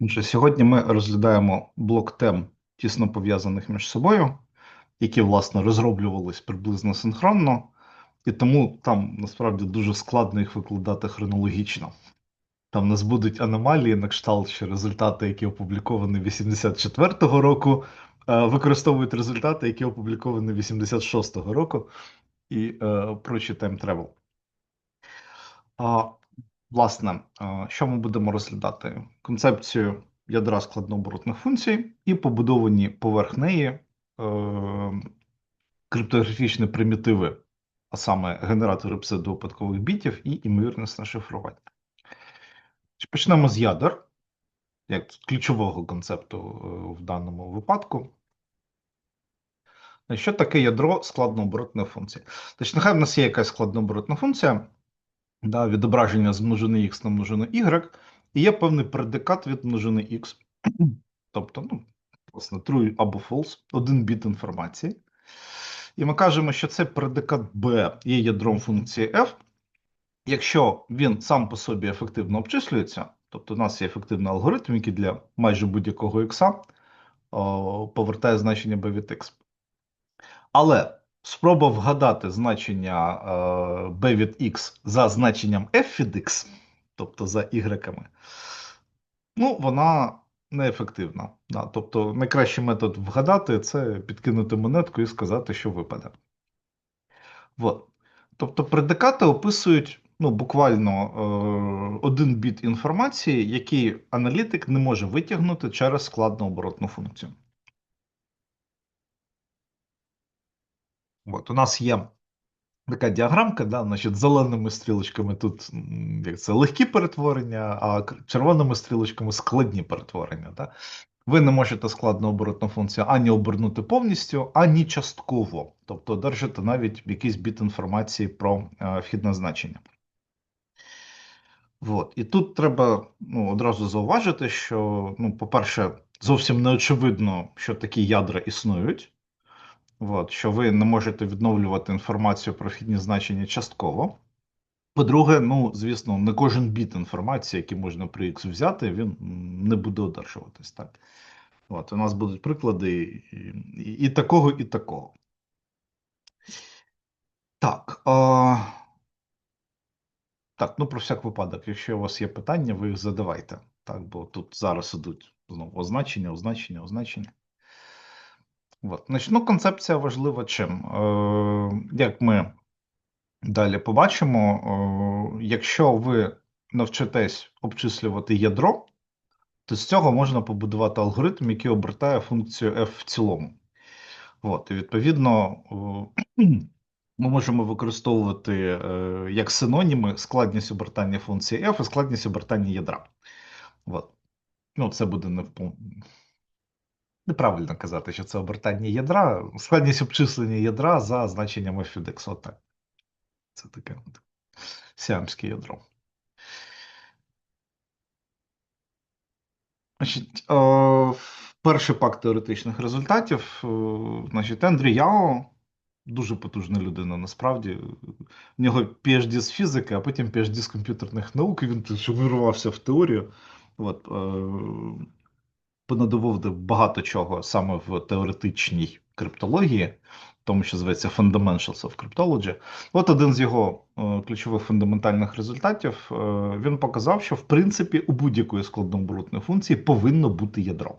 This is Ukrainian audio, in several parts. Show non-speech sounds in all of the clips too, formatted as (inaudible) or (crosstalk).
Отже, сьогодні ми розглядаємо блок тем, тісно пов'язаних між собою, які, власне, розроблювались приблизно синхронно, і тому там насправді дуже складно їх викладати хронологічно. Там нас будуть аномалії на кшталт, що результати, які опубліковані 84-го року, е, використовують результати, які опубліковані 86-го року, і е, прочі. А, Власне, е, що ми будемо розглядати? Концепцію ядра складнооборотних функцій і побудовані поверх неї е, криптографічні примітиви, а саме генератори псевдовипадкових бітів і імовірність шифрування. Почнемо з ядер, як ключового концепту е, в даному випадку. Що таке ядро складнооборотної функції? Тобто, нехай в нас є якась складнооборотна функція да, відображення з множини x на множину y, і є певний предикат від множини x. (clears throat) Тобто, ну, власне, true або false, один біт інформації. І ми кажемо, що цей предикат B є ядром функції f, якщо він сам по собі ефективно обчислюється, тобто у нас є ефективний алгоритм, який для майже будь-якого x повертає значення b від x. Але Спроба вгадати значення е, b від x за значенням f від x, тобто за y, ну, вона неефективна. Да. Тобто найкращий метод вгадати це підкинути монетку і сказати, що випаде. От. Тобто предикати описують ну, буквально е, один біт інформації, який аналітик не може витягнути через складну оборотну функцію. От, у нас є така діаграмка, да, значить, зеленими стрілочками тут як це, легкі перетворення, а червоними стрілочками складні перетворення. Да. Ви не можете складну оборотну функцію ані обернути повністю, ані частково. Тобто одержите навіть якийсь біт інформації про е, вхідне значення. От. І тут треба ну, одразу зауважити, що, ну, по-перше, зовсім не очевидно, що такі ядра існують. От, що ви не можете відновлювати інформацію про вхідні значення частково. По-друге, ну, звісно, не кожен біт інформації, який можна при X взяти, він не буде одержуватись. Так? От, У нас будуть приклади і, і, і такого, і такого. Так. А... Так, ну про всяк випадок, якщо у вас є питання, ви їх задавайте. Так, бо тут зараз ідуть знову означення, означення, означення. От. Значить, ну, концепція важлива чим? Е, Як ми далі побачимо, е, якщо ви навчитесь обчислювати ядро, то з цього можна побудувати алгоритм, який обертає функцію f в цілому. От, І відповідно, е, (clears throat) ми можемо використовувати е, як синоніми складність обертання функції f і складність обертання ядра. От. Ну, Це буде не в Неправильно казати, що це обертання ядра, складність обчислення ядра за значенням від. Отак. Це таке сіамське ядро. Значить, е, Перший пак теоретичних результатів. Е, значить, Ендрю Яо, дуже потужна людина, насправді. В нього PhD з фізики, а потім PhD з комп'ютерних наук, він вирвався в теорію. От, е, понадоводив багато чого саме в теоретичній криптології, тому що зветься Fundamentals of Cryptology. От один з його е, ключових фундаментальних результатів. Е, він показав, що в принципі у будь-якої складнооборотної функції повинно бути ядро.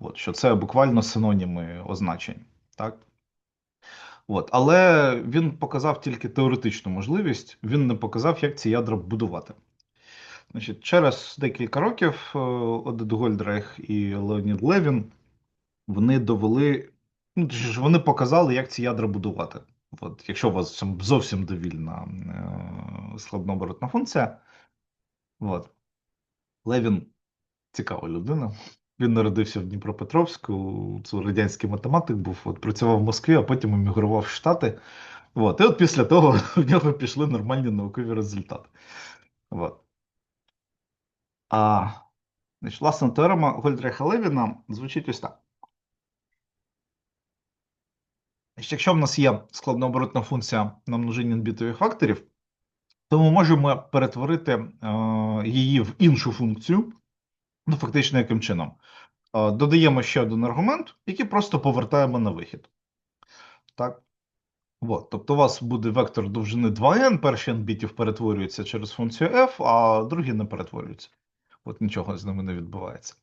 От, Що це буквально синоніми означень. Так? От, Але він показав тільки теоретичну можливість, він не показав, як ці ядра будувати. Значить, Через декілька років е, Одет Гольдрейх і Леонід Левін вони довели, ну, вони показали, як ці ядра будувати. От, Якщо у вас зовсім довільна е, складнооборотна функція, от, Левін цікава людина. Він народився в Дніпропетровську, це радянський математик був, от, працював в Москві, а потім емігрував в Штати. От, І от після того (laughs) в нього пішли нормальні наукові результати. От. А, значить, Власне, теорема Гольдреха Левіна звучить ось так. Якщо в нас є складнооборотна функція на множинні бітових факторів, то ми можемо перетворити е, її в іншу функцію, Ну, фактично, яким чином? Е, Додаємо ще один аргумент, який просто повертаємо на вихід. Так? От, тобто у вас буде вектор довжини 2n, перший n бітів перетворюється через функцію f, а другий не перетворюється. От нічого з ними не відбувається.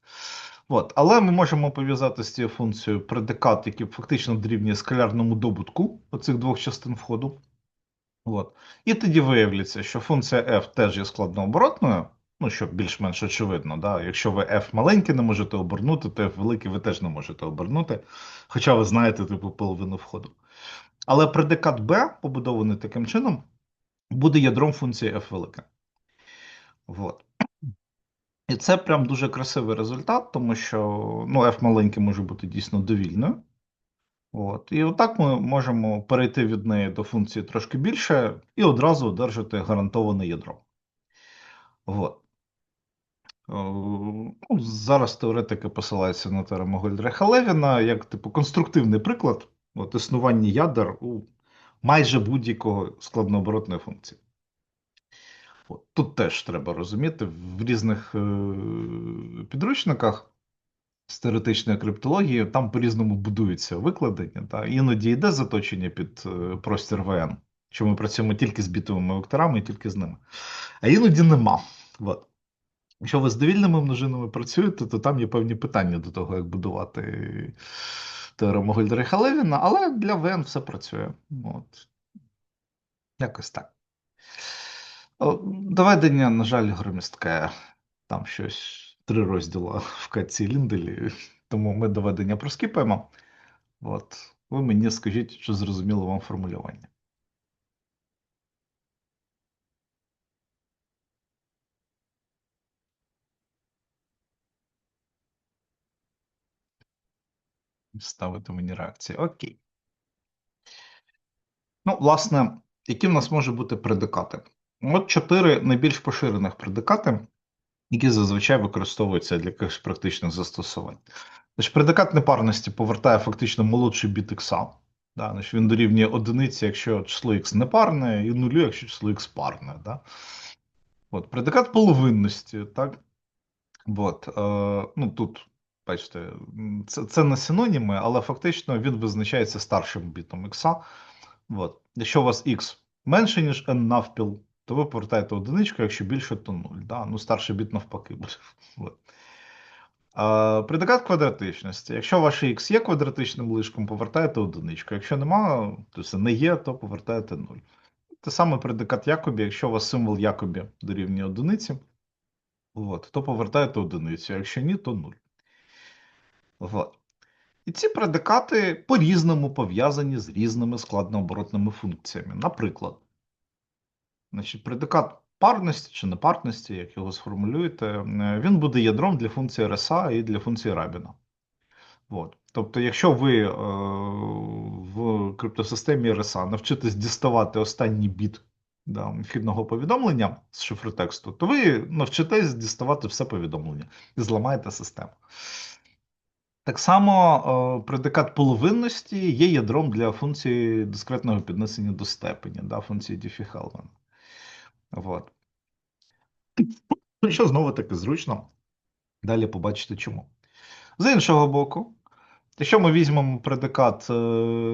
От, але ми можемо пов'язати з цією функцією предикат, який фактично дорівнює скалярному добутку оцих двох частин входу. От. І тоді виявляється, що функція f теж є складнооборотною, ну, що більш-менш очевидно. Да? Якщо ви f маленький не можете обернути, то f великий ви теж не можете обернути. Хоча ви знаєте типу половину входу. Але предикат b, побудований таким чином, буде ядром функції f велика. От. І це прям дуже красивий результат, тому що ну, f маленький може бути дійсно довільною. От. І отак ми можемо перейти від неї до функції трошки більше і одразу одержати гарантоване ядро. От. Е, Ну, зараз теоретики посилаються на теорему Гольдреха Левіна як типу конструктивний приклад от, існування ядер у майже будь-якого складнооборотної функції. От. Тут теж треба розуміти, в різних е, підручниках з теоретичної криптології там по-різному будуються викладення. Та? Іноді йде заточення під е, простір ВН, що ми працюємо тільки з бітовими векторами і тільки з ними. А іноді нема. От. Якщо ви з довільними множинами працюєте, то там є певні питання до того, як будувати теорему Гольдеріха Левіна, але для ВН все працює. От. Якось так. Доведення, на жаль, громістке. Там щось три розділа (laughs) в Катці Лінделі, тому ми доведення проскіпаємо. От. Ви мені скажіть, що зрозуміло вам формулювання. Ставити мені реакції. Окей. Ну, власне, які в нас можуть бути предикати? От чотири найбільш поширених предикати, які зазвичай використовуються для якихось практичних застосувань. Значить, предикат непарності повертає фактично молодший біт ікса. Да? Значить, він дорівнює одиниці, якщо число х непарне, і нулю, якщо число х парне. Да? От, предикат половинності, так? От, е, ну, тут, бачите, це, це не синоніми, але фактично він визначається старшим бітом х. От. Якщо у вас х менше, ніж n навпіл, то ви повертаєте одиничку, якщо більше, то 0. Да? Ну, старший біт навпаки буде. (laughs) Предикат квадратичності. Якщо ваш х є квадратичним лишком, повертаєте одиничку. Якщо нема, то це не є, то повертаєте 0. Те саме предикат Якобі, якщо у вас символ Якобі дорівнює одиниці, от, то повертаєте одиницю. Якщо ні, то 0. От. І ці предикати по-різному пов'язані з різними складнооборотними функціями. Наприклад, значить, предикат парності чи непарності, як його сформулюєте, е, він буде ядром для функції RSA і для функції Рабіна. От. Тобто, якщо ви е, в криптосистемі RSA навчитесь діставати останній біт да, вхідного повідомлення з шифротексту, то ви навчитесь діставати все повідомлення і зламаєте систему. Так само е, предикат половинності є ядром для функції дискретного піднесення до степені, да, функції Diffie-Hellman. Вот. Що знову таки зручно. Далі побачите чому. З іншого боку, якщо ми візьмемо предикат е,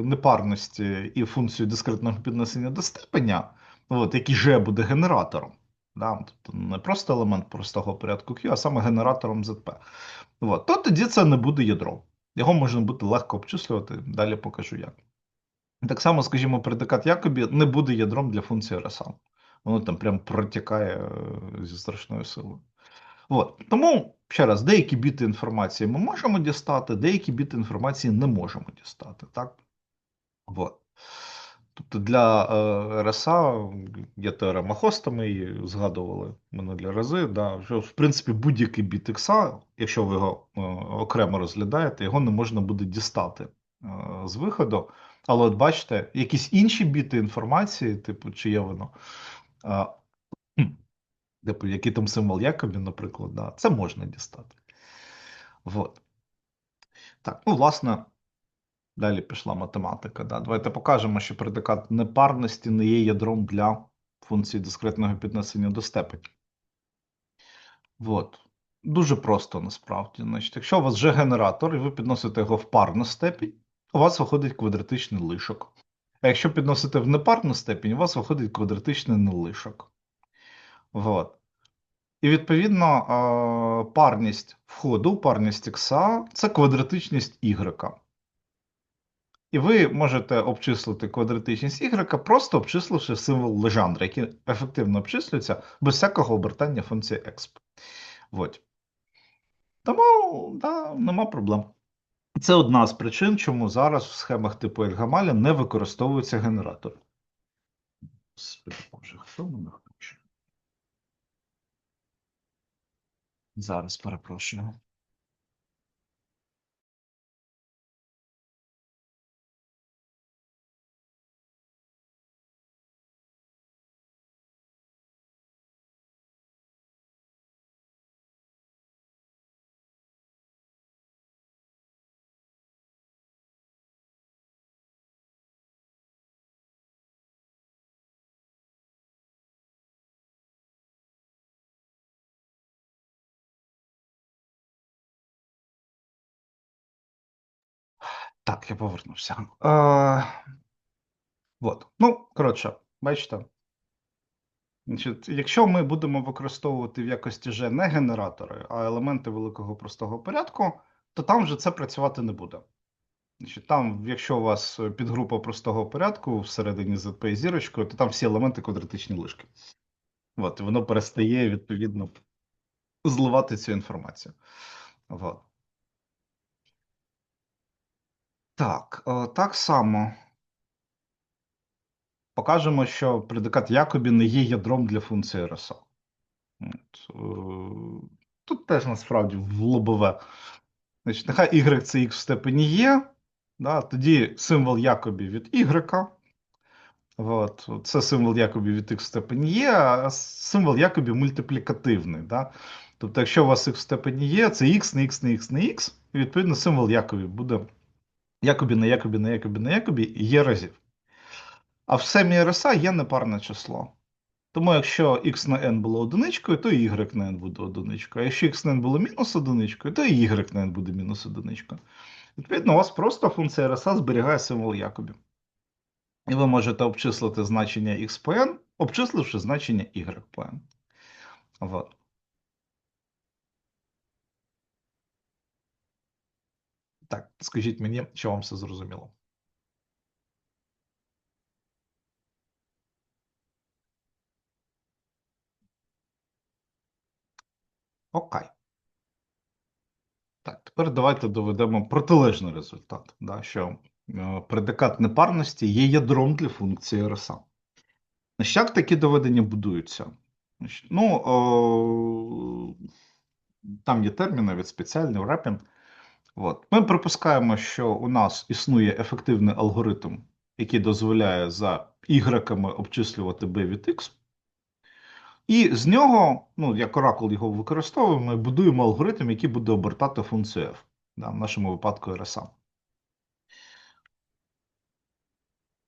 непарності і функцію дискретного піднесення до степеня, от, який же буде генератором, да, тобто не просто елемент простого порядку Q, а саме генератором ZP, от, то тоді це не буде ядром. Його можна буде легко обчислювати, далі покажу як. Так само, скажімо, предикат Якобі не буде ядром для функції RSA. Воно там прям протікає е, зі страшною силою. От. Тому, ще раз, деякі біти інформації ми можемо дістати, деякі біти інформації не можемо дістати. Так? От. Тобто для е, РСА є теорема Хоста, ми її згадували минулі рази. Да, що, в принципі, будь-який біт ікса, якщо ви його е, окремо розглядаєте, його не можна буде дістати е, з виходу. Але от бачите, якісь інші біти інформації, типу, чи є воно, а, типу, який там символ Якобі, наприклад, да, це можна дістати. Вот. Так, ну, власне, далі пішла математика. Да. Давайте покажемо, що предикат непарності не є ядром для функції дискретного піднесення до степені. Вот. Дуже просто насправді. Значить, якщо у вас вже генератор, і ви підносите його в парну степінь, у вас виходить квадратичний лишок. А якщо підносите в непарну степінь, у вас виходить квадратичний нелишок. Вот. І відповідно парність входу, парність х це квадратичність y. І ви можете обчислити квадратичність y, просто обчисливши символ Лежандра, який ефективно обчислюється без всякого обертання функції exp. Вот. Тому да, нема проблем. Це одна з причин, чому зараз в схемах типу Ельгамаля не використовується генератор. Боже, хто мене хоче? Зараз перепрошую. Так, я повернувся. Е, от. Ну, коротше, бачите. Значить, якщо ми будемо використовувати в якості G не генератори, а елементи великого простого порядку, то там вже це працювати не буде. Значить, Там, якщо у вас підгрупа простого порядку всередині ZP зірочкою, то там всі елементи квадратичні лишки. От, і воно перестає відповідно зливати цю інформацію. От. Так, е, так само покажемо, що предикат Якобі не є ядром для функції. От, е, Тут теж насправді в лобове. Значить, нехай y це x в степені є, да, тоді символ Якобі від y. От, це символ Якобі від x в степені є, а символ Якобі мультиплікативний. Да? Тобто, якщо у вас x в степені є, це x на x на x на x, і відповідно символ Якобі буде Якобі на Якобі на Якобі на Якобі є разів. А в семі РСА є непарне число. Тому якщо x на n було одиничкою, то і y на n буде одиничкою. А якщо x на n було мінус одиничкою, то і y на n буде мінус одиничкою. Відповідно, у вас просто функція РСА зберігає символ Якобі. І ви можете обчислити значення x по n, обчисливши значення y по n. Вот. Так, скажіть мені, що вам все зрозуміло. Окей. Так, тепер давайте доведемо протилежний результат, да, що е, предикат непарності є ядром для функції РСА. Значить, Як такі доведення будуються? Значить, ну, о, Там є терміни від спеціальний репін. От. Ми припускаємо, що у нас існує ефективний алгоритм, який дозволяє за y обчислювати b від x. І з нього, ну, як оракул його використовуємо, ми будуємо алгоритм, який буде обертати функцію f, да, в нашому випадку RSA.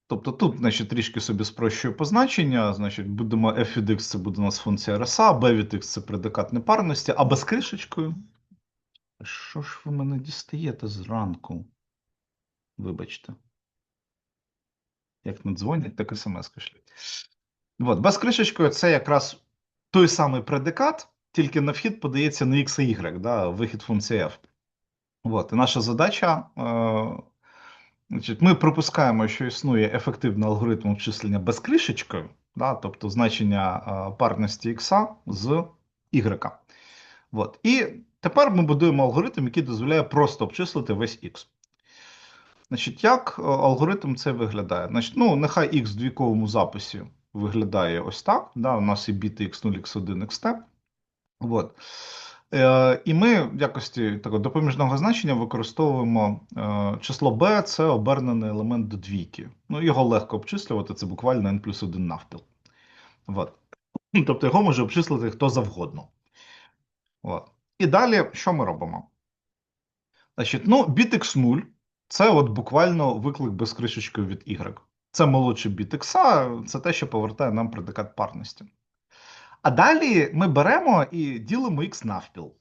Тобто тут, значить, трішки собі спрощую позначення. Значить, будемо f від x це буде у нас функція RSA, b від x це предикат непарності, а без кришечкою. Що ж ви мене дістаєте зранку? Вибачте. Як не дзвонять, так і смс шлють. От, без кришечкою це якраз той самий предикат, тільки на вхід подається не x і y, да, вихід функції f. От, і наша задача. Е, Ми пропускаємо, що існує ефективний алгоритм обчислення без кришечкою, да, тобто значення е, парності x з y. От. І тепер ми будуємо алгоритм, який дозволяє просто обчислити весь x. Значить, Як е, алгоритм це виглядає? Значить, ну, Нехай x в двійковому записі виглядає ось так. Да, У нас і біти x0, x1, xt. От. Е, І ми в якості такого допоміжного значення використовуємо е, число b, це обернений елемент до двійки. Ну, Його легко обчислювати, це буквально n плюс 1 навпіл. От. Тобто його може обчислити хто завгодно. От. І далі що ми робимо? Значить, ну, біт x0 це от буквально виклик без кришечки від y. Це молодший біт x, це те, що повертає нам предикат парності. А далі ми беремо і ділимо x навпіл.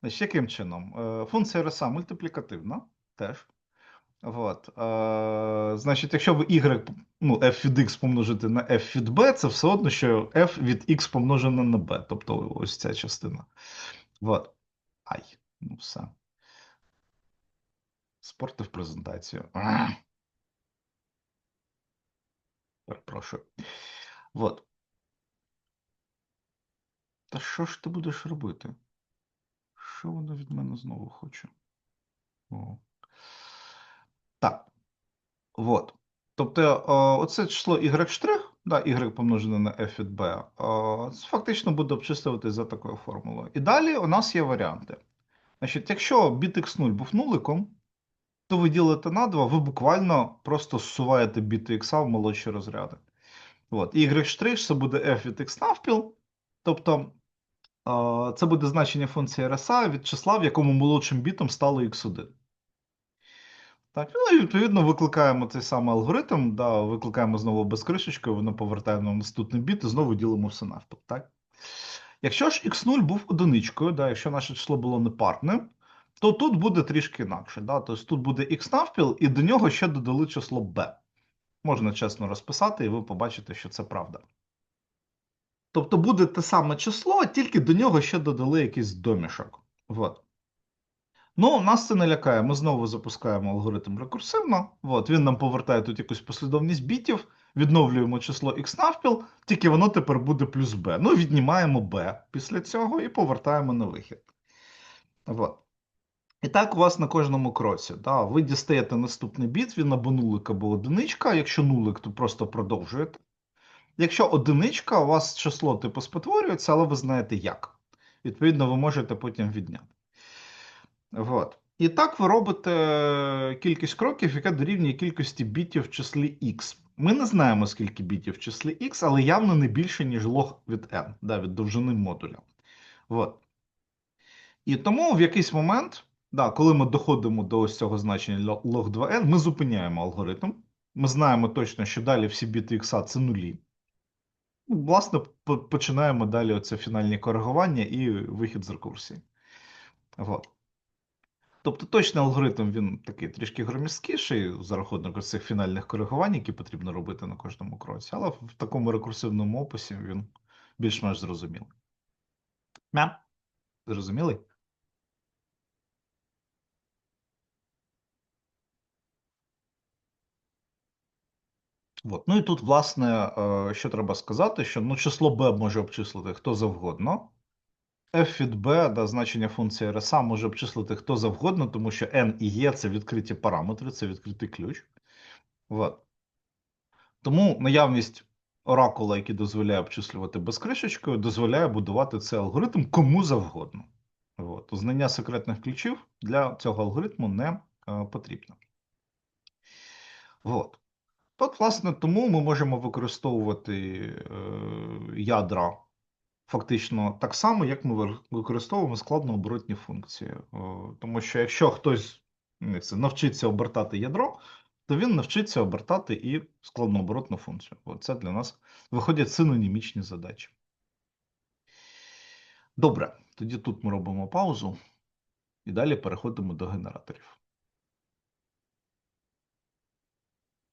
Значить, яким чином? Е, Функція RSA мультиплікативна теж. От. Е, значить, якщо ви y, ну, f від x помножити на f від b, це все одно, що f від x помножене на b. Тобто ось ця частина. От. Ай, ну все. Спортив презентацію. Перепрошую. От. Та що ж ти будеш робити? Що воно від мене знову хоче? О. Так. Вот. Тобто, оце число y', да, y помножене на f від b, це фактично буде обчислюватись за такою формулою. І далі у нас є варіанти. Значить, якщо біт x0 був нуликом, то ви ділите на 2, ви буквально просто зсуваєте біти x в молодші розряди. От. І y' це буде f від x навпіл. Тобто це буде значення функції RSA від числа, в якому молодшим бітом стало x1. Так, ну і відповідно викликаємо цей самий алгоритм, да, викликаємо знову без кришечки, воно повертає нам наступний біт і знову ділимо все навпіл. Так? Якщо ж x0 був одиничкою, да, якщо наше число було непарне, то тут буде трішки інакше. Да? Тобто тут буде x навпіл, і до нього ще додали число b. Можна чесно розписати, і ви побачите, що це правда. Тобто буде те саме число, тільки до нього ще додали якийсь домішок. Вот. Ну, нас це не лякає. Ми знову запускаємо алгоритм рекурсивно. От, він нам повертає тут якусь послідовність бітів, відновлюємо число x навпіл, тільки воно тепер буде плюс b. Ну, віднімаємо b після цього і повертаємо на вихід. От. І так у вас на кожному кроці. Да, Ви дістаєте наступний біт, він або нулик, або одиничка. Якщо нулик, то просто продовжуєте. Якщо одиничка, у вас число типу спотворюється, але ви знаєте як. Відповідно, ви можете потім відняти. Вот. І так ви робите кількість кроків, яка дорівнює кількості бітів в числі x. Ми не знаємо, скільки бітів в числі x, але явно не більше, ніж лог від n, да, від довжини модуля. Вот. І тому в якийсь момент, да, коли ми доходимо до ось цього значення log 2n, ми зупиняємо алгоритм. Ми знаємо точно, що далі всі біти x це нулі. Ну, Власне, починаємо далі оце фінальні коригування і вихід з рекурсії. Вот. Тобто точний алгоритм він такий трішки громісткіший за рахунок цих фінальних коригувань, які потрібно робити на кожному кроці, але в такому рекурсивному описі він більш-менш зрозумілий. Мя? Зрозумілий? От. Ну і тут, власне, е, що треба сказати, що ну, число b може обчислити хто завгодно. F від b, да, значення функції RSA може обчислити хто завгодно, тому що n і e – це відкриті параметри, це відкритий ключ. От. Тому наявність оракула, який дозволяє обчислювати безкришечкою, дозволяє будувати цей алгоритм кому завгодно. От. Знання секретних ключів для цього алгоритму не е, потрібно. От. От, власне, тому ми можемо використовувати е, ядра фактично так само, як ми використовуємо складнооборотні функції. Е, тому що якщо хтось навчиться обертати ядро, то він навчиться обертати і складнооборотну функцію. От це для нас виходять синонімічні задачі. Добре, тоді тут ми робимо паузу і далі переходимо до генераторів.